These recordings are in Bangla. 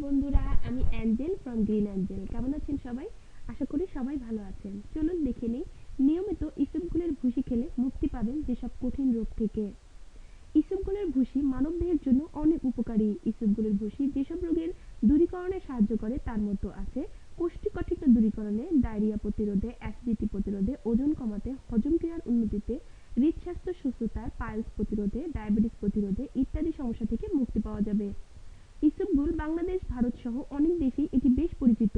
বন্ধুরা, আমি অ্যাঞ্জেল ফ্রম গ্রিন অ্যাঞ্জেল কেমন আছেন সবাই? আশা করি সবাই ভালো আছেন। চলুন দেখে নিই, নিয়মিত ইসবগুলের ভুসি খেলে মুক্তি পাবেন যেসব কঠিন রোগ থেকে। ইসবগুলের ভুসি মানবদেহের জন্য অনেক উপকারী। ইসবগুলের ভুসি যেসব রোগের দূরীকরণে সাহায্য করে তার মধ্যে আছে কোষ্ঠকাঠিন্য দূরীকরণে, ডায়রিয়া প্রতিরোধে, অ্যাসিডিটি প্রতিরোধে, ওজন কমাতে, হজম ক্রিয়ার উন্নতিতে, হৃদস্বাস্থ্য সুস্থতায় পাইলস প্রতিরোধে, ডায়াবেটিস প্রতিরোধে ইত্যাদি সমস্যা থেকে মুক্তি পাওয়া যাবে। বাংলাদেশ, ভারত সহ অনেক দেশেই এটি বেশ পরিচিত।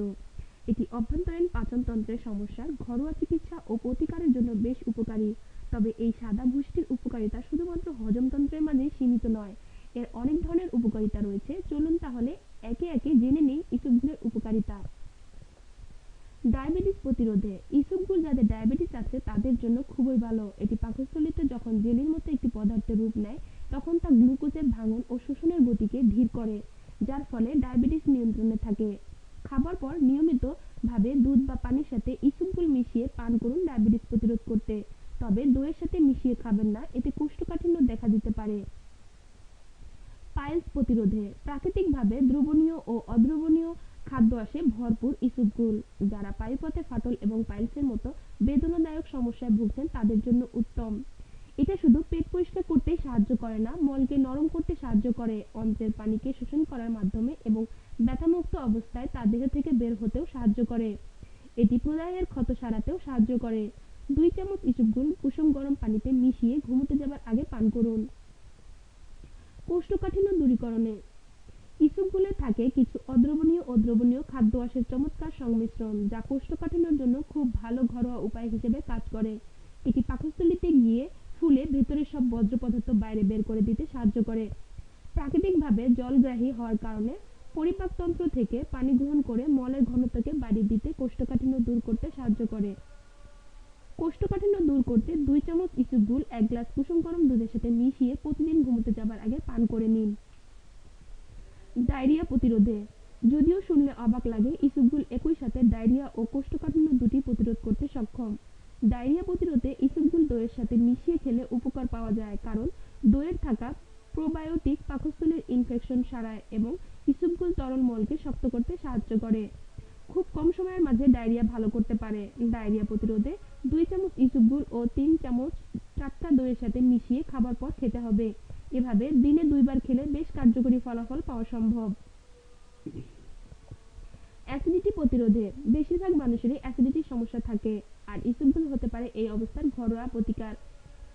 এটি অভ্যন্তরীণ পাচনতন্ত্রের সমস্যার ঘরোয়া চিকিৎসা ও প্রতিকারের জন্য বেশ উপকারী। তবে এই সাদা ভুষিটির উপকারিতা শুধুমাত্র হজমতন্ত্রের মাঝে সীমিত নয়, এর অনেক ধরনের উপকারিতা রয়েছে। চলুন তাহলে একে একে জেনে নেই ইসবগুলের উপকারিতা। ডায়াবেটিস প্রতিরোধে ইসবগুল যাদের ডায়াবেটিস আছে তাদের জন্য খুবই ভালো। এটি পাকস্থলীতে যখন জেলির মতো একটি পদার্থের রূপ নেয়, তখন তা গ্লুকোজের ভাঙন ও শোষণের গতিকে ধীর করে। যার ফলে ডায়াবেটিস নিয়ন্ত্রণে থাকে। খাবার পর নিয়মিত ভাবে দুধ বা পানির সাথে ইসবগুল মিশিয়ে পান করুন ডায়াবেটিস প্রতিরোধ করতে। তবে দইয়ের সাথে মিশিয়ে খাবেন না, এতে কোষ্ঠকাঠিন্য দেখা দিতে পারে। পাইলস প্রতিরোধে প্রাকৃতিকভাবে দ্রবণীয় ও অদ্রবণীয় খাদ্য আসে ভরপুর ইসুপগুল যারা পায়ুপথে ফাটল এবং পাইলসের মতো বেদনাদায়ক সমস্যায় ভুগছেন, তাদের জন্য উত্তম। এটা শুধু পেট পরিষ্কার করতেই সাহায্য করে না, মলকে নরম করতে সাহায্য করে অন্ত্রের পানিকে শোষণ করার মাধ্যমে এবং ব্যথামুক্ত অবস্থায় তা দেহ থেকে বের হতেও সাহায্য করে। এটি প্রদাহের ক্ষত সারাতেও সাহায্য করে। দুই চামচ ইসুপগুল কুসুম গরম পানিতে মিশিয়ে ঘুমোতে যাবার আগে পান করুন। কোষ্ঠকাঠিন্য দূরীকরণে। ইসুপগুলে থাকে কিছু অদ্রবণীয় ও দ্রবণীয় খাদ্য আঁশের চমৎকার সংমিশ্রণ, যা কোষ্ঠকাঠিন্যের জন্য খুব ভালো ঘরোয়া উপায় হিসেবে কাজ করে। এটি পাকস্থলিতে গিয়ে ফুলে ভেতরের সব বজ্র পদার্থ বাইরে বের করে দিতে সাহায্য করে। প্রাকৃতিকভাবে জলগ্রাহী হওয়ার কারণে পরিপাকতন্ত্র থেকে পানি গ্রহণ করে মলের ঘনত্বকে বাড়িয়ে দিতে কোষ্ঠকাঠিন্য দূর করতে সাহায্য করে। কোষ্ঠকাঠিন্য দূর করতে দুই চামচ ইসুগুল এক গ্লাস কুসুম গরম দুধের সাথে মিশিয়ে প্রতিদিন ঘুমোতে যাবার আগে পান করে নিন। ডায়রিয়া প্রতিরোধে। যদিও শুনলে অবাক লাগে ইসুগুল একই সাথে ডায়রিয়া ও কোষ্ঠকাঠিন্য দুটি প্রতিরোধ করতে সক্ষম। ডায়রিয়া প্রতিরোধে ইসুগুল দইয়ের সাথে মিশিয়ে খেলে উপকার পাওয়া যায়, কারণ দইয়ের থাকা প্রোবায়োটিক পাকস্থলীর ইনফেকশন সারায় এবং ইসুবগুল তরল মলকে শক্ত করতে সাহায্য করে। খুব কম সময়ের মাঝে ডায়রিয়া ভালো করতে পারে। ডায়রিয়া প্রতিরোধে দুই চামচ ইসুবগুল ও তিন চামচ টাটকা দইয়ের সাথে মিশিয়ে খাবার পর খেতে হবে। এভাবে দিনে দুইবার খেলে বেশ কার্যকরী ফলাফল পাওয়া সম্ভব। অ্যাসিডিটি প্রতিরোধে, বেশিরভাগ মানুষেরই অ্যাসিডিটির সমস্যা থাকে। আর ইসুবগুল হতে পারে এই অবস্থার ঘরোয়া প্রতিকার।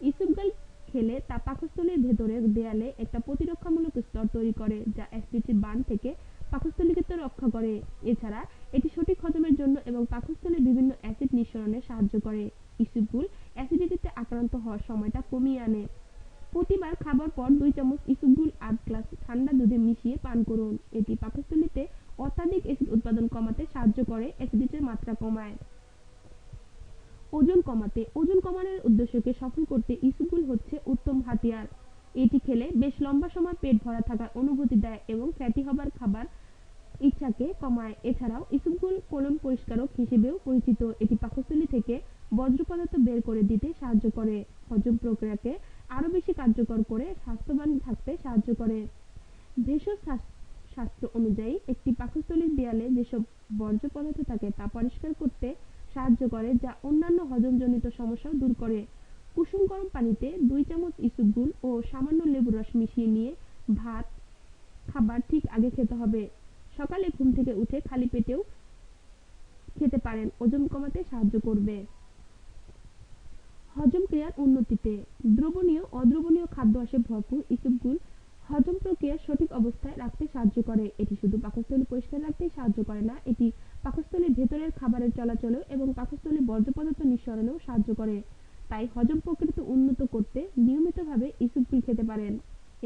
ইসুবগুল খেলে তা পাকস্থলীর ভেতরের দেয়ালে একটা প্রতিরক্ষামূলক স্তর তৈরি করে, যা অ্যাসিডিটির বান থেকে পাকস্থলীকে তো রক্ষা করে। এছাড়া, এটি সঠিক হজমের জন্য এবং পাকস্থলীর বিভিন্ন অ্যাসিড নিঃসরণে সাহায্য করে। ইসুবগুল অ্যাসিডিটিতে আক্রান্ত হওয়ার সময়টা কমিয়ে আনে। প্রতিবার খাবার পর দুই চামচ ইসুবগুল আধ গ্লাস ঠান্ডা দুধে মিশিয়ে পান করুন। এটি পাকস্থলীতে অত্যাধিক অ্যাসিড উৎপাদন কমাতে সাহায্য করে, অ্যাসিডিটির মাত্রা কমায়। ওজন কমাতে, ওজন কমানোর উদ্দেশ্যকে সফল করতে ইসুবগুল হচ্ছে উত্তম হাতিয়ার। এটি খেলে বেশ লম্বা সময় পেট ভরা থাকার অনুভূতি দেয় এবং ফ্যাটি হবার খাবার ইচ্ছাকে কমায়। এছাড়াও ইসুবগুল কোলন পরিষ্কারক হিসেবেও পরিচিত। এটি পাকস্থলী থেকে বজ্র পদার্থ বের করে দিতে সাহায্য করে। হজম প্রক্রিয়াকে আরও বেশি কার্যকর করে স্বাস্থ্যবান থাকতে সাহায্য করে। ভেষজ শাস্ত্র অনুযায়ী একটি পাকস্থলীর দেয়ালে যেসব বর্জ্য পদার্থ থাকে তা পরিষ্কার করতে সাহায্য করে, যা অন্যান্য হজমজনিত সমস্যাও দূর করে। কুসুম গরম পানিতে দুই চামচ ইসুগুল ও সামান্য লেবুর রস মিশিয়ে নিয়ে ভাত, খাবার ঠিক আগে খেতে হবে। সকালে ঘুম থেকে উঠে খালি পেটেও খেতে পারেন, ওজন কমাতে সাহায্য করবে। হজম ক্রিয়ার উন্নতিতে। দ্রবণীয়, অদ্রবণীয় খাদ্য আসে ভরপুর ইসুবগুল হজম প্রক্রিয়া সঠিক অবস্থায় রাখতে সাহায্য করে। এটি শুধু পাকস্থলী পরিষ্কার রাখতেই সাহায্য করে না, এটি পাকস্থলীর ভেতরের খাবারের চলাচলেও এবং পাকস্থলী বর্জ্য পদার্থ নিঃসরণেও সাহায্য করে। তাই হজম প্রক্রিয়া উন্নত করতে নিয়মিতভাবে ইসুপগুল খেতে পারেন।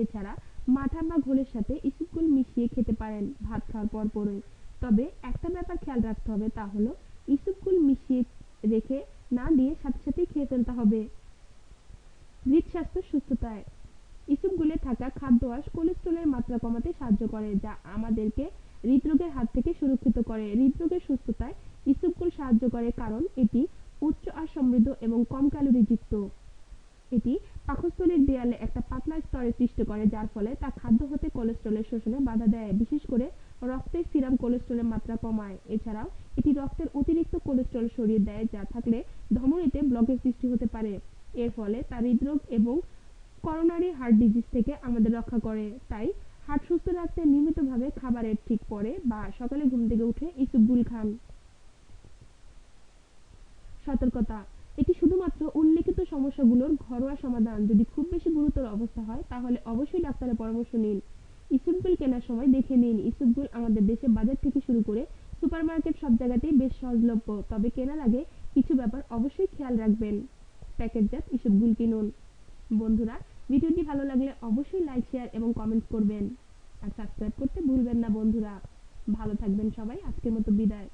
এছাড়া মাঠা বা ঘোলের সাথে ইসুপগুল মিশিয়ে খেতে পারেন ভাত খাওয়ার পর পরই। তবে একটা ব্যাপার খেয়াল রাখতে হবে, তা হলো ইসুপগুল মিশিয়ে রেখে না দিয়ে সাথে সাথেই খেয়ে ফেলতে হবে। হৃদস্বাস্থ্য সুস্থতায়। ইসুপগুলে থাকা খাদ্য আঁশ কোলেস্ট্রলের মাত্রা কমাতে সাহায্য করে, যা আমাদেরকে হৃদরোগের হাত থেকে সুরক্ষিত করে। হৃদরোগের সুস্থতায় ইসুপগুল সাহায্য করে কারণ এটি উচ্চ আঁশ সমৃদ্ধ এবং কম ক্যালোরিযুক্ত এটি পাকস্থলীর দেয়ালে একটা পাতলা স্তরের সৃষ্টি করে, যার ফলে তা খাদ্য হতে কোলেস্ট্রলের শোষণে বাধা দেয়, বিশেষ করে রক্তে সিরাম কোলেস্টেরলের মাত্রা কমায়। এছাড়াও, এটি রক্তের অতিরিক্ত কোলেস্টেরল সরিয়ে দেয়, যা থাকলে ধমনীতে ব্লকের সৃষ্টি হতে পারে। এর ফলে তা হৃদরোগ এবং করোনারি হার্ট ডিজিজ থেকে আমাদের রক্ষা করে। তাই হার্ট সুস্থ রাখতে নিয়মিতভাবে খাবারের ঠিক পরে বা সকালে ঘুম থেকে উঠে ইসবগুল খান। সতর্কতা। এটি শুধুমাত্র উল্লেখিত সমস্যাগুলোর ঘরোয়া সমাধান। যদি খুব বেশি গুরুতর অবস্থা হয়, তাহলে অবশ্যই ডাক্তারের পরামর্শ নিন। ইসবগুল কেনার সময় দেখে নিন। ইসবগুল আমাদের দেশে বাজার থেকে শুরু করে সুপারমার্কেট সব জায়গাতেই বেশ সহজলভ্য। তবে কেনার আগে কিছু ব্যাপার অবশ্যই খেয়াল রাখবেন। প্যাকেটজাত ইসবগুল কিনুন। বন্ধুরা ভিডিওটি ভালো লাগলে অবশ্যই লাইক, শেয়ার এবং কমেন্ট করবেন। আর সাবস্ক্রাইব করতে ভুলবেন না বন্ধুরা। ভালো থাকবেন সবাই। আজকের মতো বিদায়।